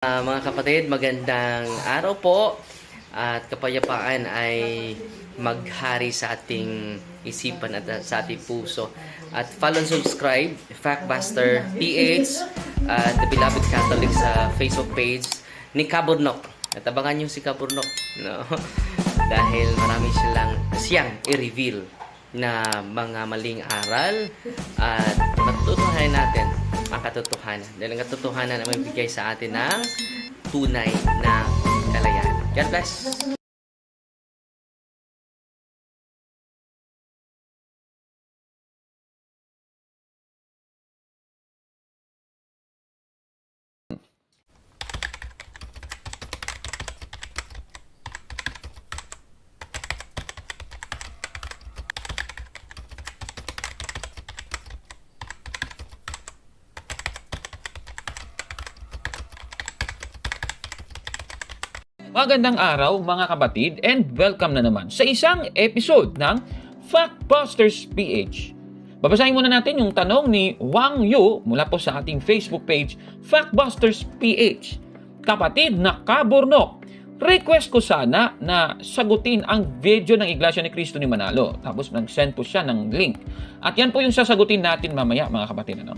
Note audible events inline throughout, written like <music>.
Ah, mga kapatid, magandang araw po at kapayapaan ay maghari sa ating isipan at uh, sa ating puso. At follow and subscribe, Factbuster PH at The Beloved Catholic sa Facebook page ni Kaburnok. At abangan nyo si Kaburnok. No? <laughs> Dahil marami silang siyang i-reveal na mga maling aral at matutunan natin ang katotohanan. Dahil ang katotohanan ay magbigay sa atin ng tunay na kalayaan. God bless! Magandang araw mga kapatid and welcome na naman sa isang episode ng Factbusters PH. Babasahin muna natin yung tanong ni Wang Yu mula po sa ating Facebook page Factbusters PH. Kapatid na kaburnok, request ko sana na sagutin ang video ng Iglesia ni Cristo ni Manalo. Tapos nag-send po siya ng link. At yan po yung sasagutin natin mamaya mga kapatid. Ano?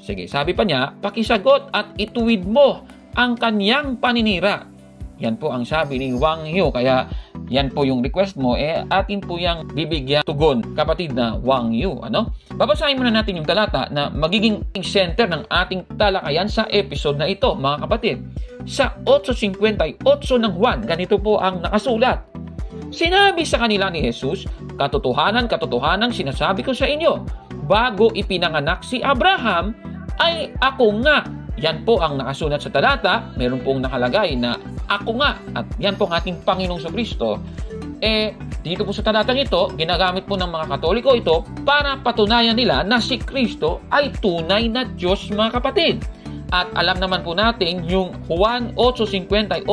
Sige, sabi pa niya, pakisagot at ituwid mo ang kanyang paninira yan po ang sabi ni Wang Yu. Kaya yan po yung request mo. Eh, atin po yung bibigyan tugon, kapatid na Wang Yu. Ano? Babasahin muna natin yung talata na magiging center ng ating talakayan sa episode na ito, mga kapatid. Sa 8.58 ng Juan, ganito po ang nakasulat. Sinabi sa kanila ni Jesus, Katotohanan, katotohanan, sinasabi ko sa inyo, bago ipinanganak si Abraham, ay ako nga. Yan po ang nakasulat sa talata. Meron pong nakalagay na ako nga. At yan po ang ating Panginoong Kristo. Eh, dito po sa talatang ito, ginagamit po ng mga Katoliko ito para patunayan nila na si Kristo ay tunay na Diyos mga kapatid. At alam naman po natin, yung Juan 8.58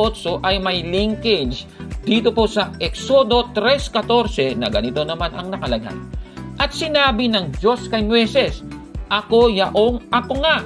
ay may linkage dito po sa Exodo 3.14 na ganito naman ang nakalagay. At sinabi ng Diyos kay Moises, Ako yaong ako nga.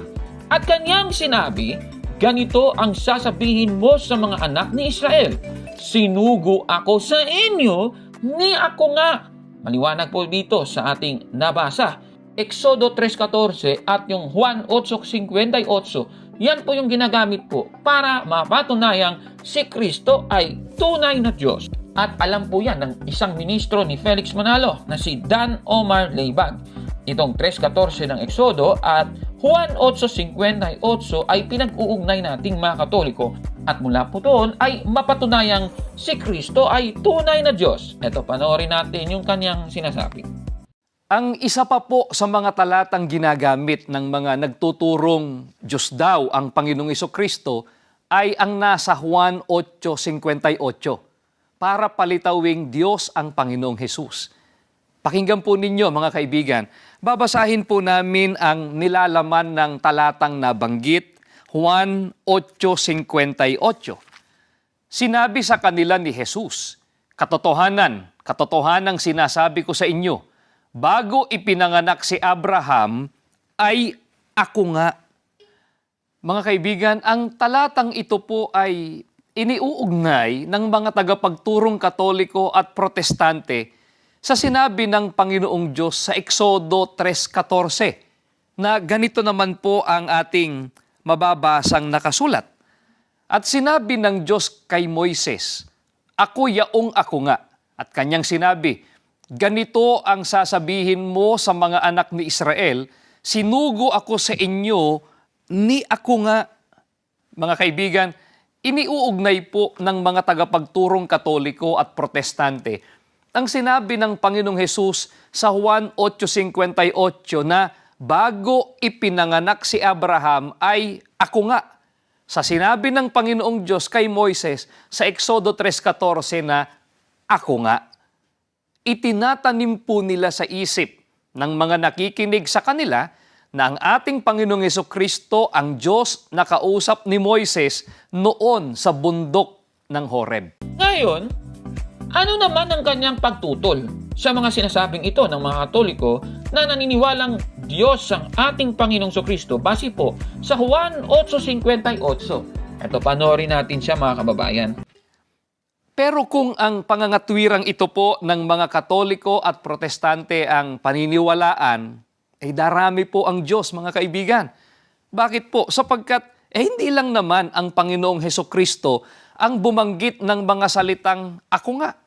At kanyang sinabi, ganito ang sasabihin mo sa mga anak ni Israel, Sinugo ako sa inyo, ni ako nga. Maliwanag po dito sa ating nabasa. Exodo 3.14 at yung Juan 8.58, yan po yung ginagamit po para mapatunayang si Kristo ay tunay na Diyos. At alam po yan ng isang ministro ni Felix Manalo na si Dan Omar Leibag. Itong 3.14 ng Exodo at Juan 8.58 ay pinag-uugnay nating mga Katoliko at mula po doon ay mapatunayang si Kristo ay tunay na Diyos. Ito, panoorin natin yung kanyang sinasabi. Ang isa pa po sa mga talatang ginagamit ng mga nagtuturong Diyos daw ang Panginoong Iso Kristo ay ang nasa Juan 8.58 para palitawing Diyos ang Panginoong Jesus. Pakinggan po ninyo mga kaibigan, babasahin po namin ang nilalaman ng talatang nabanggit, Juan 8.58. Sinabi sa kanila ni Jesus, Katotohanan, katotohanang sinasabi ko sa inyo, bago ipinanganak si Abraham, ay ako nga. Mga kaibigan, ang talatang ito po ay iniuugnay ng mga tagapagturong katoliko at protestante sa sinabi ng Panginoong Diyos sa Exodo 3.14 na ganito naman po ang ating mababasang nakasulat. At sinabi ng Diyos kay Moises, Ako yaong ako nga. At kanyang sinabi, Ganito ang sasabihin mo sa mga anak ni Israel, Sinugo ako sa inyo, ni ako nga. Mga kaibigan, iniuugnay po ng mga tagapagturong katoliko at protestante ang sinabi ng Panginoong Hesus sa Juan 8.58 na bago ipinanganak si Abraham ay ako nga. Sa sinabi ng Panginoong Diyos kay Moises sa Exodo 3.14 na ako nga. Itinatanim po nila sa isip ng mga nakikinig sa kanila na ang ating Panginoong Yeso Kristo ang Diyos na kausap ni Moises noon sa bundok ng Horeb. Ngayon, ano naman ang kanyang pagtutol sa mga sinasabing ito ng mga Katoliko na naniniwalang Diyos ang ating Panginoong Kristo base po sa Juan 8.58. Ito, panoorin natin siya mga kababayan. Pero kung ang pangangatwirang ito po ng mga Katoliko at Protestante ang paniniwalaan, ay darami po ang Diyos, mga kaibigan. Bakit po? Sapagkat eh, hindi lang naman ang Panginoong Heso Kristo ang bumanggit ng mga salitang ako nga.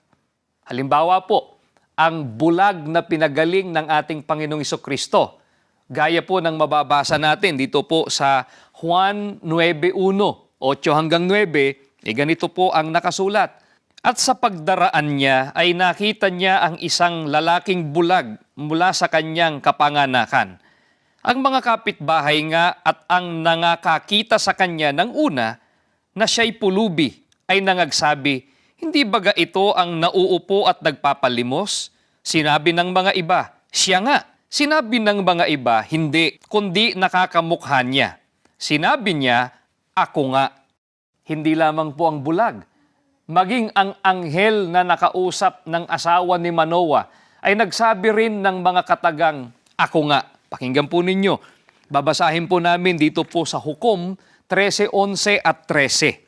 Halimbawa po, ang bulag na pinagaling ng ating Panginoong Heso Kristo. Gaya po ng mababasa natin dito po sa Juan 9.1, 8 hanggang 9, eh ganito po ang nakasulat. At sa pagdaraan niya ay nakita niya ang isang lalaking bulag mula sa kanyang kapanganakan. Ang mga kapitbahay nga at ang nangakakita sa kanya ng una na siya'y pulubi ay nangagsabi, Hindi baga ito ang nauupo at nagpapalimos? Sinabi ng mga iba, Siya nga. Sinabi ng mga iba, Hindi, kundi nakakamukha niya. Sinabi niya, Ako nga. Hindi lamang po ang bulag, maging ang anghel na nakausap ng asawa ni Manoa ay nagsabi rin ng mga katagang, Ako nga. Pakinggan po ninyo. Babasahin po namin dito po sa Hukom 13, 11 at 13.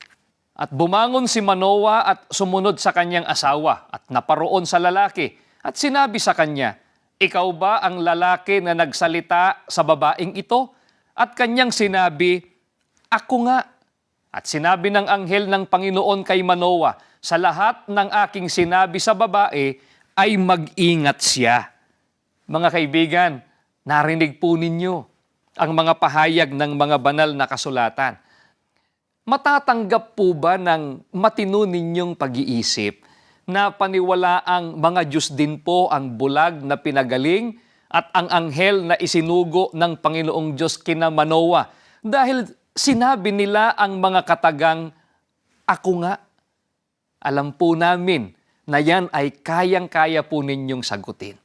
At bumangon si Manoa at sumunod sa kanyang asawa at naparoon sa lalaki at sinabi sa kanya, Ikaw ba ang lalaki na nagsalita sa babaeng ito? At kanyang sinabi, Ako nga. At sinabi ng anghel ng Panginoon kay Manoa, sa lahat ng aking sinabi sa babae ay mag-ingat siya. Mga kaibigan, narinig po ninyo ang mga pahayag ng mga banal na kasulatan. Matatanggap po ba ng matino ninyong pag-iisip na paniwalaang mga Diyos din po ang bulag na pinagaling at ang anghel na isinugo ng Panginoong Diyos kina Manoa dahil sinabi nila ang mga katagang, Ako nga. Alam po namin na yan ay kayang-kaya po ninyong sagutin.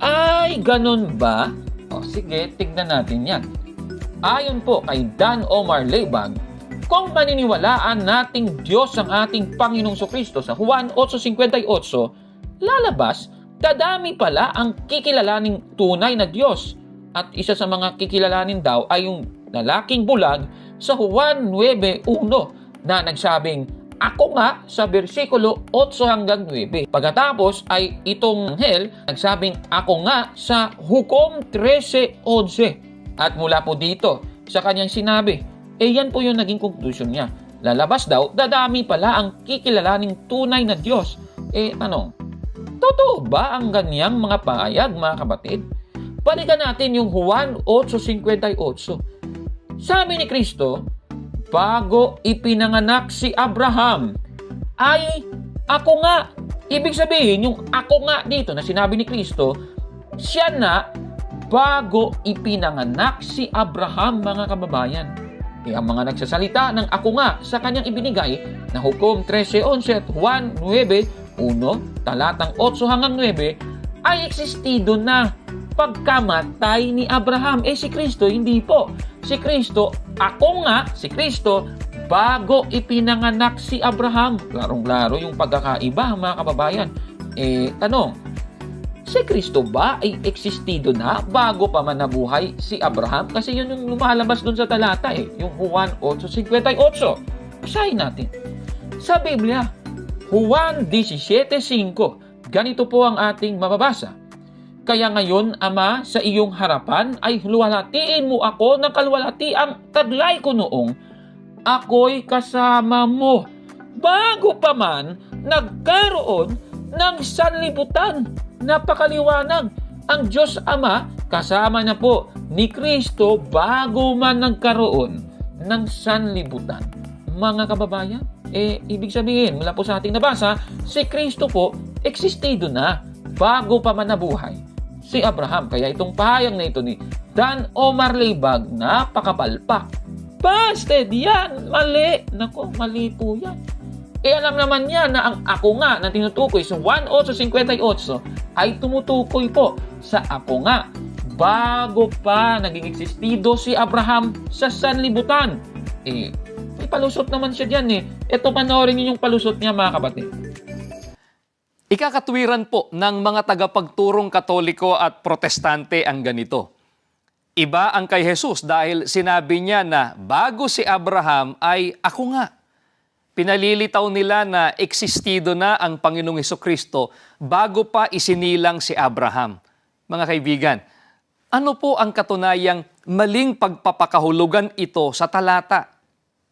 Ay, ganun ba? O sige, tignan natin yan. Ayon po kay Dan Omar Lebag, kung paniniwalaan nating Diyos ang ating Panginoong Kristo sa Juan 8.58, lalabas, dadami pala ang kikilalaning tunay na Diyos. At isa sa mga kikilalanin daw ay yung lalaking bulag sa Juan 9.1 na nagsabing, Ako nga sa versikulo 8 hanggang 9. Pagkatapos ay itong anghel nagsabing, Ako nga sa Hukom 13.11. At mula po dito, sa kanyang sinabi, eh yan po yung naging conclusion niya. Lalabas daw, dadami pala ang kikilalaning tunay na Diyos. Eh ano, totoo ba ang ganyang mga pahayag mga kapatid? Balikan natin yung Juan 8.58. Sabi ni Kristo, bago ipinanganak si Abraham, ay ako nga. Ibig sabihin, yung ako nga dito na sinabi ni Kristo, siya na bago ipinanganak si Abraham, mga kababayan. Eh, ang mga nagsasalita ng ako nga sa kanyang ibinigay na Hukom 13.11 at Juan 9.1, talatang 8 hanggang 9, ay existido na pagkamatay ni Abraham. Eh si Kristo, hindi po. Si Kristo, ako nga, si Kristo, bago ipinanganak si Abraham. Larong-laro yung pagkakaiba, mga kababayan. Eh, tanong, si Kristo ba ay existido na bago pa man nabuhay si Abraham? Kasi yun yung lumalabas dun sa talata eh, yung Juan 8.58. Basahin natin. Sa Biblia, Juan 17.5, ganito po ang ating mababasa. Kaya ngayon, Ama, sa iyong harapan ay luwalatiin mo ako ng kalwalati ang taglay ko noong ako'y kasama mo. Bago pa man nagkaroon ng sanlibutan, napakaliwanag. Ang Diyos Ama kasama na po ni Kristo bago man nagkaroon ng sanlibutan. Mga kababayan, eh, ibig sabihin, mula po sa ating nabasa, si Kristo po existido na bago pa man nabuhay si Abraham. Kaya itong pahayag na ito ni Dan Omar Leibag, napakapalpak. Busted! Yan! Mali! Nako, mali po yan. Eh alam naman niya na ang ako nga na tinutukoy sa 1858 ay tumutukoy po sa ako nga bago pa naging existido si Abraham sa sanlibutan. Eh, may palusot naman siya dyan eh. Ito panoorin niyo yung palusot niya mga kapatid. Ikakatwiran po ng mga tagapagturong katoliko at protestante ang ganito. Iba ang kay Jesus dahil sinabi niya na bago si Abraham ay ako nga. Pinalilitaw nila na existido na ang Panginoong Heso Kristo bago pa isinilang si Abraham. Mga kaibigan, ano po ang katunayang maling pagpapakahulugan ito sa talata?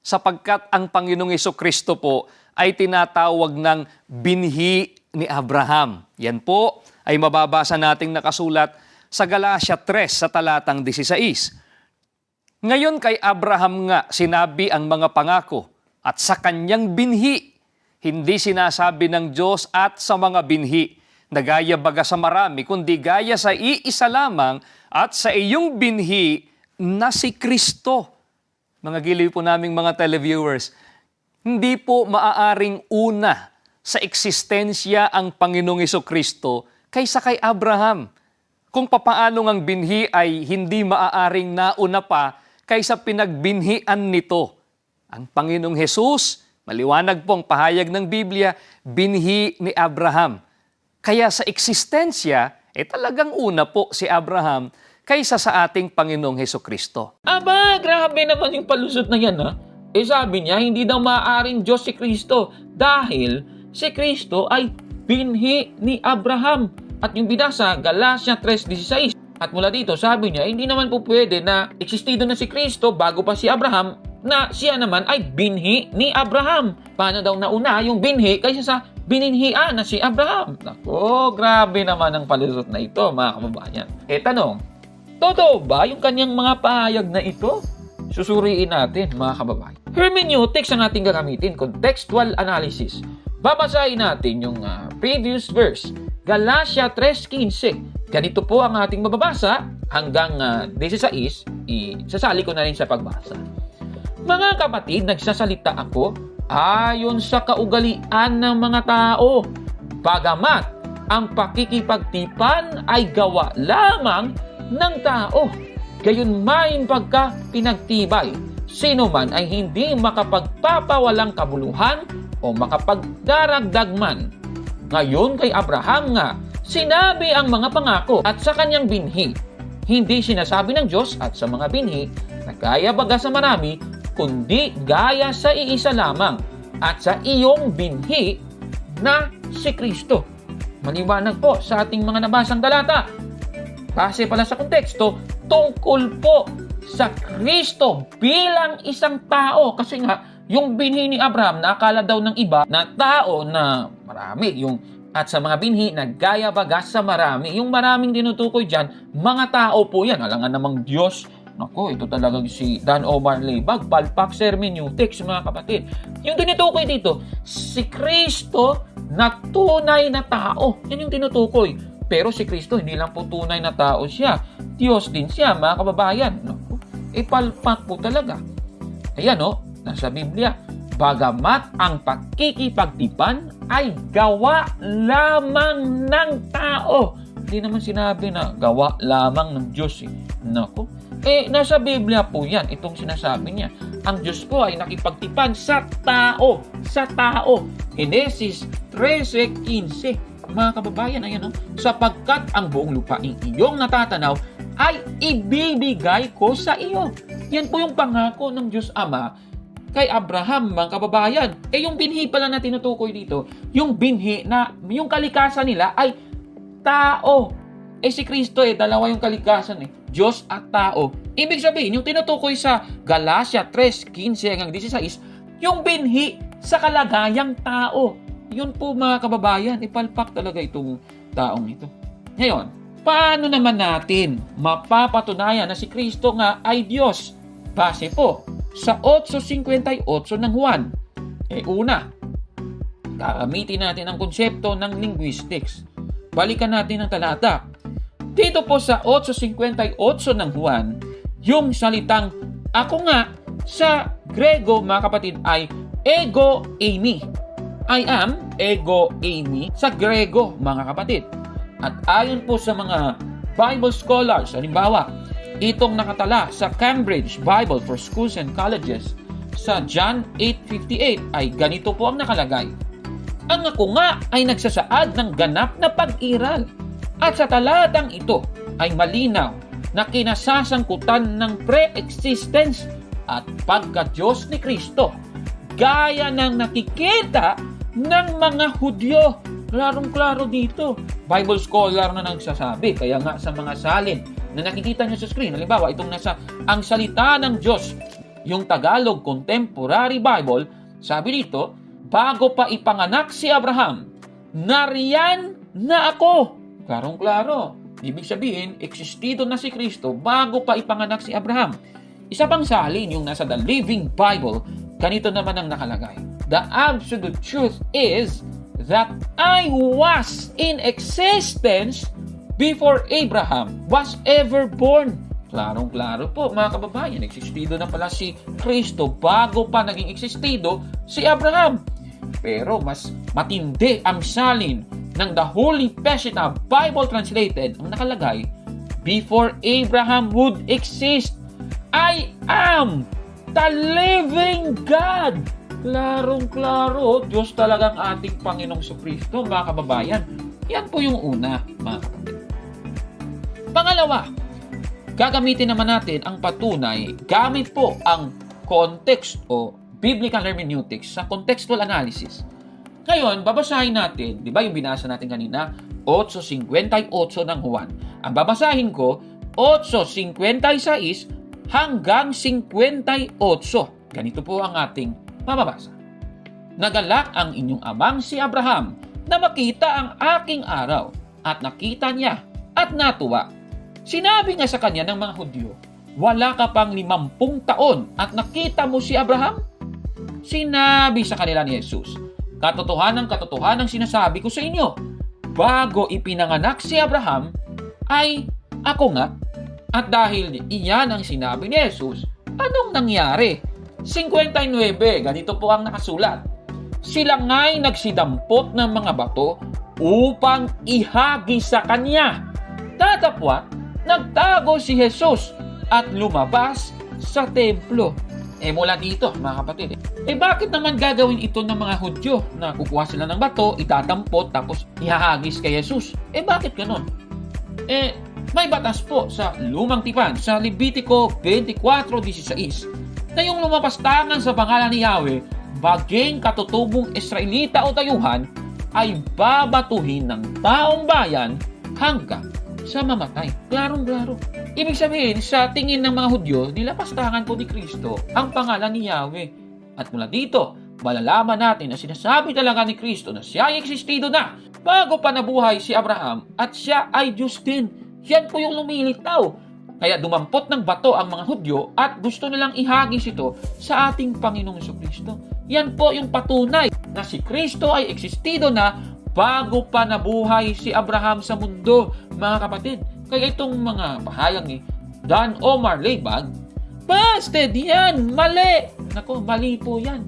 Sapagkat ang Panginoong Heso Kristo po ay tinatawag ng binhi ni Abraham. Yan po ay mababasa nating nakasulat sa Galatia 3 sa talatang 16. Ngayon kay Abraham nga sinabi ang mga pangako at sa kanyang binhi, hindi sinasabi ng Diyos at sa mga binhi na gaya baga sa marami, kundi gaya sa iisa lamang at sa iyong binhi na si Kristo. Mga giliw po naming mga televiewers, hindi po maaaring una sa eksistensya ang Panginoong Iso Kristo kaysa kay Abraham kung papaano ang binhi ay hindi maaaring nauna pa kaysa pinagbinhian nito. Ang Panginoong Hesus, maliwanag po ang pahayag ng Biblia, binhi ni Abraham. Kaya sa eksistensya, eh talagang una po si Abraham kaysa sa ating Panginoong Heso Kristo. Aba, grabe naman yung palusot na yan ha. Eh sabi niya, hindi daw maaaring Diyos si Kristo dahil si Kristo ay binhi ni Abraham. At yung binasa, Galatia 3.16. At mula dito, sabi niya, hindi naman po pwede na existido na si Kristo bago pa si Abraham na siya naman ay binhi ni Abraham. Paano daw nauna yung binhi kaysa sa bininhian na si Abraham? Nako, grabe naman ang palusot na ito, mga kababayan. E tanong, totoo ba yung kanyang mga pahayag na ito? Susuriin natin, mga kababayan. Hermeneutics ang ating gagamitin, contextual analysis. Babasahin natin yung uh, previous verse, Galatia 3.15. Ganito po ang ating mababasa hanggang uh, 16, isasali ko na rin sa pagbasa. Mga kapatid, nagsasalita ako ayon sa kaugalian ng mga tao. Bagamat ang pakikipagtipan ay gawa lamang ng tao. Gayon main pagka pinagtibay. Sino man ay hindi makapagpapawalang kabuluhan o makapagdaragdag man. Ngayon kay Abraham nga, sinabi ang mga pangako at sa kanyang binhi. Hindi sinasabi ng Diyos at sa mga binhi na gaya baga sa marami, kundi gaya sa iisa lamang at sa iyong binhi na si Kristo. Maliwanag po sa ating mga nabasang talata. Base pala sa konteksto, tungkol po sa Kristo bilang isang tao. Kasi nga, yung binhi ni Abraham na akala daw ng iba na tao na marami. Yung at sa mga binhi na gaya baga sa marami. Yung maraming tinutukoy dyan, mga tao po yan. Alangan namang Diyos. Nako, ito talaga si Dan Omar Lebag, Palpak Hermeneutics, mga kapatid. Yung tinutukoy dito, si Kristo na tunay na tao. Yan yung tinutukoy. Pero si Kristo, hindi lang po tunay na tao siya. Diyos din siya, mga kababayan. Naku, ipalpak po talaga. Ayan, no? Nasa Biblia. Bagamat ang pakikipagtipan ay gawa lamang ng tao. Hindi naman sinabi na gawa lamang ng Diyos. Eh. Naku. Eh, nasa Biblia po yan, itong sinasabi niya. Ang Diyos po ay nakipagtipan sa tao. Sa tao. Genesis 13.15. Mga kababayan, ayan o. Sapagkat ang buong lupaing iyong natatanaw ay ibibigay ko sa iyo. Yan po yung pangako ng Diyos Ama kay Abraham, mga kababayan. Eh yung binhi pala na tinutukoy dito, yung binhi na yung kalikasan nila ay tao. Eh si Kristo eh, dalawa yung kalikasan eh. Diyos at tao. Ibig sabihin, yung tinutukoy sa Galatia 3:15 hanggang 16, yung binhi sa kalagayang tao. Yun po mga kababayan, ipalpak talaga itong taong ito. Ngayon, paano naman natin mapapatunayan na si Kristo nga ay Diyos? Base po sa 8.58 ng Juan. Eh una, gagamitin natin ang konsepto ng linguistics. Balikan natin ang talata. Dito po sa 8.58 ng Juan, yung salitang ako nga sa Grego mga kapatid ay ego eimi. I am ego eimi sa Grego mga kapatid. At ayon po sa mga Bible scholars, halimbawa, itong nakatala sa Cambridge Bible for Schools and Colleges sa John 8.58 ay ganito po ang nakalagay. Ang ako nga ay nagsasaad ng ganap na pag-iral at sa talatang ito ay malinaw na kinasasangkutan ng pre-existence at pagka-Diyos ni Kristo. Gaya ng nakikita ng mga Hudyo. Klarong-klaro dito. Bible scholar na nagsasabi. Kaya nga sa mga salin na nakikita nyo sa screen, halimbawa itong nasa ang salita ng Diyos, yung Tagalog Contemporary Bible, sabi dito, bago pa ipanganak si Abraham, nariyan na ako. Klarong-klaro. Ibig sabihin, existido na si Kristo bago pa ipanganak si Abraham. Isa pang salin yung nasa The Living Bible, ganito naman ang nakalagay. The absolute truth is that I was in existence before Abraham was ever born. Klarong-klaro po mga kababayan, existido na pala si Kristo bago pa naging existido si Abraham. Pero mas matindi ang salin ng The Holy Peshitta Bible Translated ang nakalagay, Before Abraham would exist, I am the living God. Klarong-klaro, Diyos talagang ating Panginoong Kristo, mga kababayan. Yan po yung una, mga kapatid. Pangalawa, gagamitin naman natin ang patunay gamit po ang context o biblical hermeneutics sa contextual analysis. Ngayon, babasahin natin, di ba yung binasa natin kanina, 8.58 ng Juan. Ang babasahin ko, 8.56 hanggang 58. Ganito po ang ating mababasa. Nagalak ang inyong amang si Abraham na makita ang aking araw at nakita niya at natuwa. Sinabi nga sa kanya ng mga Hudyo, wala ka pang limampung taon at nakita mo si Abraham? Sinabi sa kanila ni Jesus, katotohanan katotohanan sinasabi ko sa inyo, bago ipinanganak si Abraham, ay ako nga. At dahil iyan ang sinabi ni Jesus, anong nangyari? 59, ganito po ang nakasulat. Sila nga'y nagsidampot ng mga bato upang ihagi sa kanya. Tatapwat, nagtago si Jesus at lumabas sa templo. Eh mula dito, mga kapatid, eh bakit naman gagawin ito ng mga Hudyo na kukuha sila ng bato, itatampot, tapos ihahagis kay Jesus? Eh bakit ganon? Eh, may batas po sa lumang tipan sa Levitico 24.16 na yung lumapastangan sa pangalan ni Yahweh, baging katutubong Israelita o tayuhan, ay babatuhin ng taong bayan hanggang sa mamatay. Klarong-klaro. Ibig sabihin, sa tingin ng mga Hudyo, nilapastangan po ni Kristo ang pangalan ni Yahweh. At mula dito, malalaman natin na sinasabi talaga ni Kristo na siya ay existido na bago pa nabuhay si Abraham at siya ay Diyos din. Yan po yung lumilitaw. Kaya dumampot ng bato ang mga Hudyo at gusto nilang ihagis ito sa ating Panginoong Kristo. Yan po yung patunay na si Kristo ay existido na bago pa nabuhay si Abraham sa mundo, mga kapatid. Kaya itong mga pahayag ni Dan Omar Leibag, busted yan, mali. Nako, mali po yan.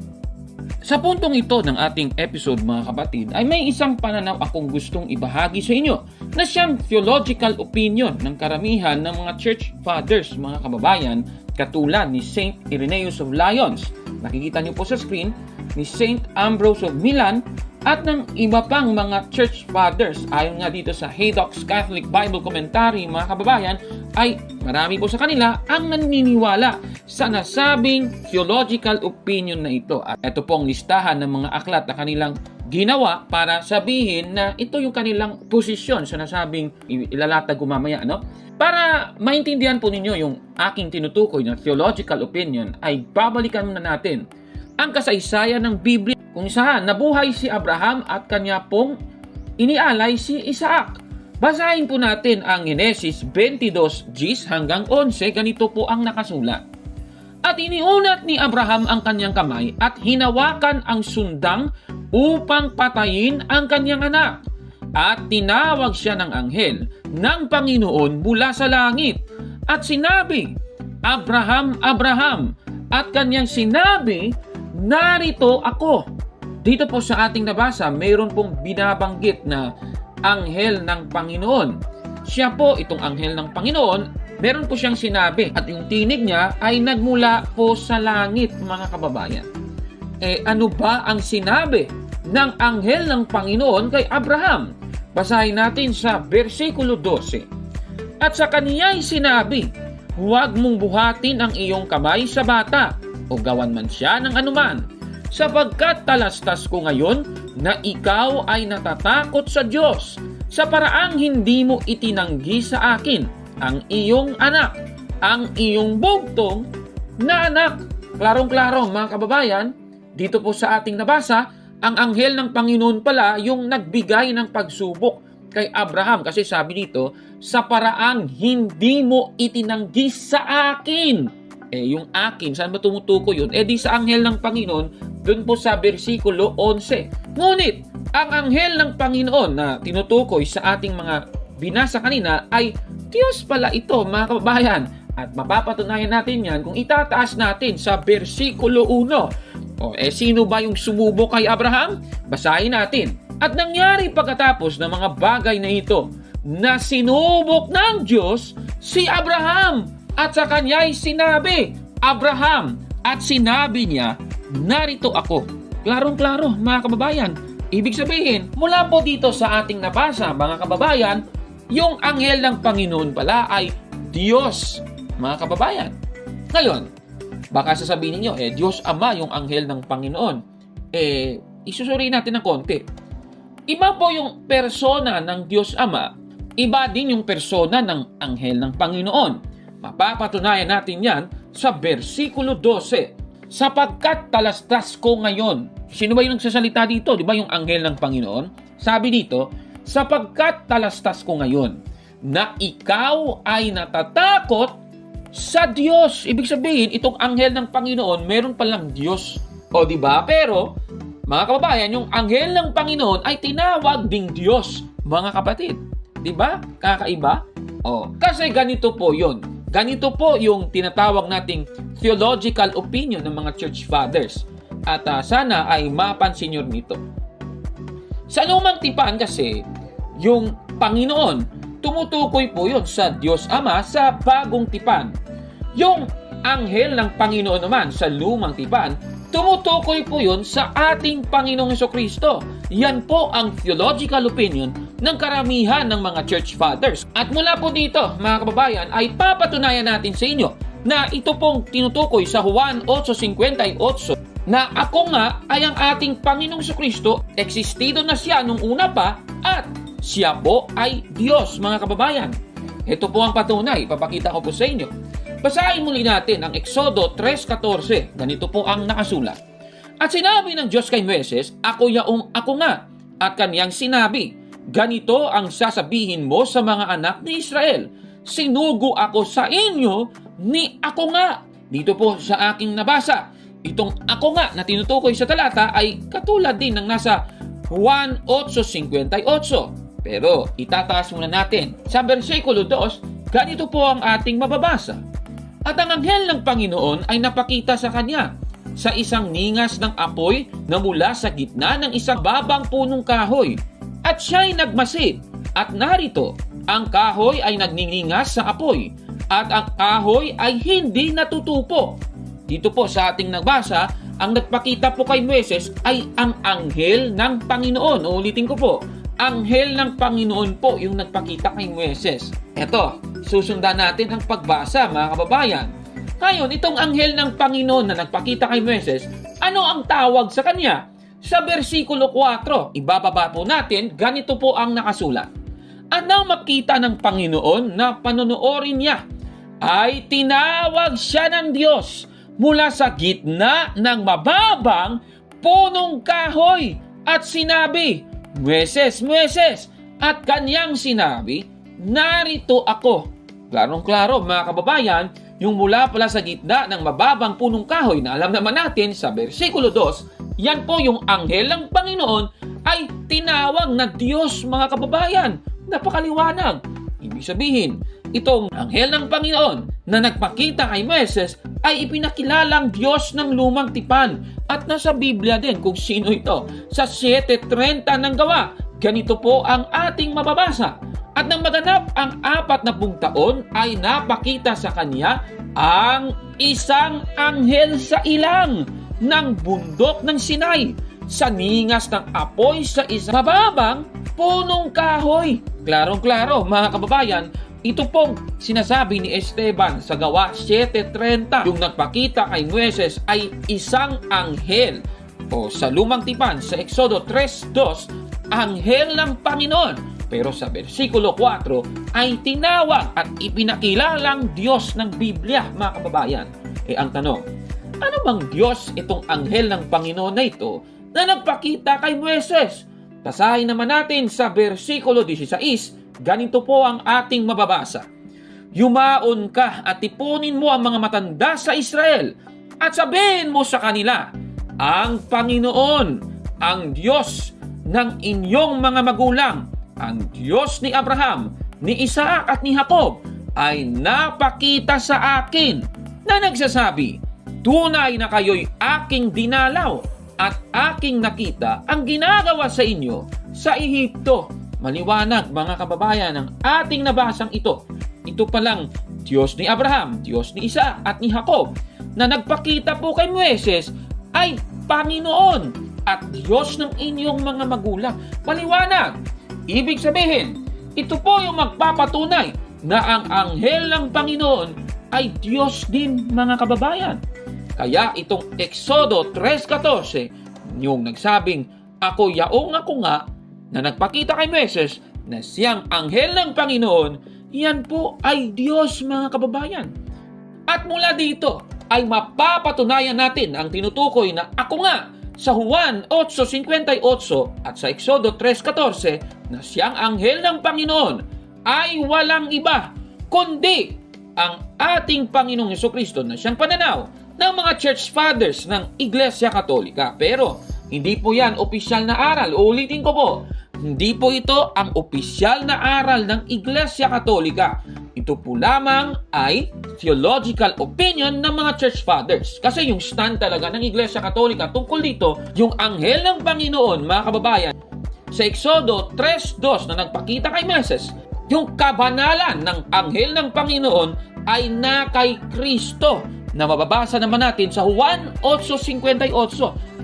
Sa puntong ito ng ating episode mga kapatid ay may isang pananaw akong gustong ibahagi sa inyo na siyang theological opinion ng karamihan ng mga church fathers mga kababayan katulad ni Saint Irenaeus of Lyons. Nakikita niyo po sa screen ni Saint Ambrose of Milan at ng iba pang mga church fathers. Ayon nga dito sa Haydock's Catholic Bible Commentary mga kababayan ay marami po sa kanila ang naniniwala sa nasabing theological opinion na ito. At ito pong listahan ng mga aklat na kanilang ginawa para sabihin na ito yung kanilang posisyon sa nasabing ilalatag ko no? Para maintindihan po ninyo yung aking tinutukoy na theological opinion ay babalikan muna natin ang kasaysayan ng Biblia kung saan nabuhay si Abraham at kanya pong inialay si Isaac. Basahin po natin ang Genesis 22 Gs hanggang 11, ganito po ang nakasulat. At iniunat ni Abraham ang kanyang kamay at hinawakan ang sundang upang patayin ang kanyang anak. At tinawag siya ng anghel ng Panginoon mula sa langit at sinabi, Abraham, Abraham, at kanyang sinabi, narito ako. Dito po sa ating nabasa, mayroon pong binabanggit na anghel ng Panginoon. Siya po, itong anghel ng Panginoon, meron po siyang sinabi at yung tinig niya ay nagmula po sa langit, mga kababayan. Eh ano ba ang sinabi ng anghel ng Panginoon kay Abraham? Basahin natin sa versikulo 12. At sa kaniya'y sinabi, Huwag mong buhatin ang iyong kamay sa bata o gawan man siya ng anuman, sapagkat talastas ko ngayon na ikaw ay natatakot sa Diyos sa paraang hindi mo itinanggi sa akin ang iyong anak, ang iyong bugtong na anak. Klarong-klaro mga kababayan, dito po sa ating nabasa, ang anghel ng Panginoon pala yung nagbigay ng pagsubok kay Abraham kasi sabi dito, sa paraang hindi mo itinanggi sa akin. Eh, yung akin, saan ba tumutuko yun? Eh, di sa anghel ng Panginoon, dun po sa versikulo 11. Ngunit, ang anghel ng Panginoon na tinutukoy sa ating mga binasa kanina ay Diyos pala ito, mga kababayan. At mapapatunayan natin yan kung itataas natin sa versikulo 1. O, eh, sino ba yung sumubok kay Abraham? Basahin natin. At nangyari pagkatapos ng mga bagay na ito, na sinubok ng Diyos si Abraham at sa kanya'y sinabi, Abraham, at sinabi niya, narito ako. Klarong-klaro, mga kababayan. Ibig sabihin, mula po dito sa ating nabasa, mga kababayan, yung anghel ng Panginoon pala ay Diyos, mga kababayan. Ngayon, baka sasabihin ninyo, eh, Diyos Ama yung anghel ng Panginoon. Eh, isusuri natin ng konti. Iba po yung persona ng Diyos Ama, iba din yung persona ng anghel ng Panginoon. Mapapatunayan natin yan sa versikulo 12. Sapagkat talastas ko ngayon. Sino ba yung nagsasalita dito? Di ba yung anghel ng Panginoon? Sabi dito, sapagkat talastas ko ngayon na ikaw ay natatakot sa Diyos. Ibig sabihin, itong anghel ng Panginoon, meron palang Diyos. O di ba? Pero, mga kababayan, yung anghel ng Panginoon ay tinawag ding Diyos, mga kapatid. Di ba? Kakaiba? O, kasi ganito po yon. Ganito po yung tinatawag nating theological opinion ng mga church fathers. At ah, sana ay mapansin nyo nito. Sa lumang tipan kasi, yung Panginoon, tumutukoy po yun sa Diyos Ama sa bagong tipan. Yung anghel ng Panginoon naman sa lumang tipan, tumutukoy po yun sa ating Panginoong Kristo. Yan po ang theological opinion ng karamihan ng mga church fathers. At mula po dito, mga kababayan, ay papatunayan natin sa inyo na ito pong tinutukoy sa Juan 8.58 na ako nga ay ang ating Panginoong Kristo, existido na siya nung una pa at siya po ay Diyos, mga kababayan. Ito po ang patunay, papakita ko po sa inyo. Basahin muli natin ang Exodo 3.14. Ganito po ang nakasulat. At sinabi ng Diyos kay Moises, Ako yaong ako nga. At kaniyang sinabi, Ganito ang sasabihin mo sa mga anak ni Israel. Sinugo ako sa inyo ni ako nga. Dito po sa aking nabasa. Itong ako nga na tinutukoy sa talata ay katulad din ng nasa Juan 8.58. Pero itataas muna natin. Sa versikulo 2, ganito po ang ating mababasa. At ang anghel ng Panginoon ay napakita sa kanya sa isang ningas ng apoy na mula sa gitna ng isang babang punong kahoy. At siya'y nagmasid. At narito, ang kahoy ay nagningingas sa apoy. At ang kahoy ay hindi natutupo. Dito po sa ating nagbasa, ang nagpakita po kay Moises ay ang anghel ng Panginoon. Uulitin ko po, anghel ng Panginoon po yung nagpakita kay Moises. Eto, susundan natin ang pagbasa mga kababayan. Ngayon, itong anghel ng Panginoon na nagpakita kay Moises, ano ang tawag sa kanya? Sa versikulo 4, ibababa po natin, ganito po ang nakasulat. At nang makita ng Panginoon na panonoorin niya, ay tinawag siya ng Diyos mula sa gitna ng mababang punong kahoy at sinabi, Mueses, Mueses, at kanyang sinabi, narito ako. Klarong-klaro mga kababayan, yung mula pala sa gitna ng mababang punong kahoy na alam naman natin sa versikulo 2, yan po yung anghel ng Panginoon ay tinawag na Diyos mga kababayan. Napakaliwanag. Ibig sabihin, itong anghel ng Panginoon na nagpakita kay Moises ay ipinakilalang Diyos ng lumang tipan. At nasa Biblia din kung sino ito. Sa 7.30 ng gawa, ganito po ang ating mababasa. At nang maganap ang apat na taon ay napakita sa kanya ang isang anghel sa ilang ng bundok ng Sinai sa ningas ng apoy sa isang mababang punong kahoy. Klarong-klaro mga kababayan, Ito pong sinasabi ni Esteban sa gawa 7.30. Yung nagpakita kay Moises ay isang anghel. O sa lumang tipan, sa Exodo 3.2, anghel ng Panginoon. Pero sa versikulo 4 ay tinawag at ipinakilalang Diyos ng Biblia, mga kababayan. E ang tanong, ano bang Diyos itong anghel ng Panginoon na ito na nagpakita kay Moises? Basahin naman natin sa versikulo 16, ganito po ang ating mababasa. Yumaon ka at tipunin mo ang mga matanda sa Israel at sabihin mo sa kanila, ang Panginoon, ang Diyos ng inyong mga magulang, ang Diyos ni Abraham, ni Isaac at ni Jacob, ay napakita sa akin na nagsasabi, tunay na kayo'y aking dinalaw at aking nakita ang ginagawa sa inyo sa Ehipto. Maliwanag mga kababayan ang ating nabasang ito. Ito palang Diyos ni Abraham, Diyos ni Isaac at ni Jacob na nagpakita po kay Moises ay Panginoon at Diyos ng inyong mga magulang. Maliwanag. Ibig sabihin, ito po yung magpapatunay na ang anghel ng Panginoon ay Diyos din mga kababayan. Kaya itong Exodo 3.14, yung nagsabing, Ako yaong ako nga, na nagpakita kay Moses na siyang anghel ng Panginoon, yan po ay Diyos mga kababayan. At mula dito ay mapapatunayan natin ang tinutukoy na ako nga sa Juan 8.58 at sa Exodo 3.14 na siyang anghel ng Panginoon ay walang iba kundi ang ating Panginoong Yeso Kristo na siyang pananaw ng mga church fathers ng Iglesia Katolika. Pero hindi po yan opisyal na aral. Uulitin ko po, hindi po ito ang opisyal na aral ng Iglesia Katolika. Ito po lamang ay theological opinion ng mga church fathers. Kasi yung stand talaga ng Iglesia Katolika tungkol dito, yung anghel ng Panginoon, mga kababayan, sa Exodo 3.2 na nagpakita kay Moses, yung kabanalan ng anghel ng Panginoon ay na kay Kristo na mababasa naman natin sa Juan 8.58.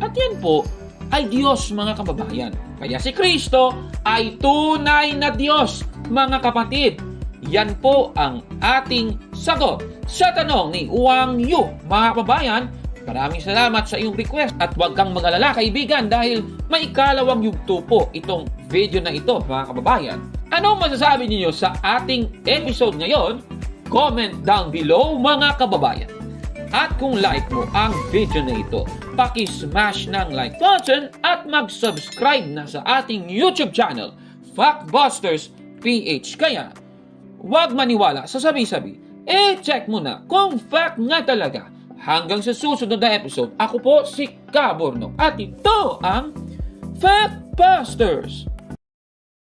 At yan po ay Diyos mga kababayan. Kaya si Kristo ay tunay na Diyos mga kapatid. Yan po ang ating sagot sa tanong ni Wang Yu. Mga kababayan, maraming salamat sa iyong request at huwag kang mag-alala kaibigan dahil may ikalawang yugto po itong video na ito mga kababayan. Anong masasabi niyo sa ating episode ngayon? Comment down below mga kababayan. At kung like mo ang video na ito, paki-smash ng like button at mag-subscribe na sa ating YouTube channel, Factbusters PH. Kaya, huwag maniwala sa sabi-sabi. Eh, check mo na kung fact nga talaga. Hanggang sa susunod na episode, ako po si Kabornok at ito ang Factbusters.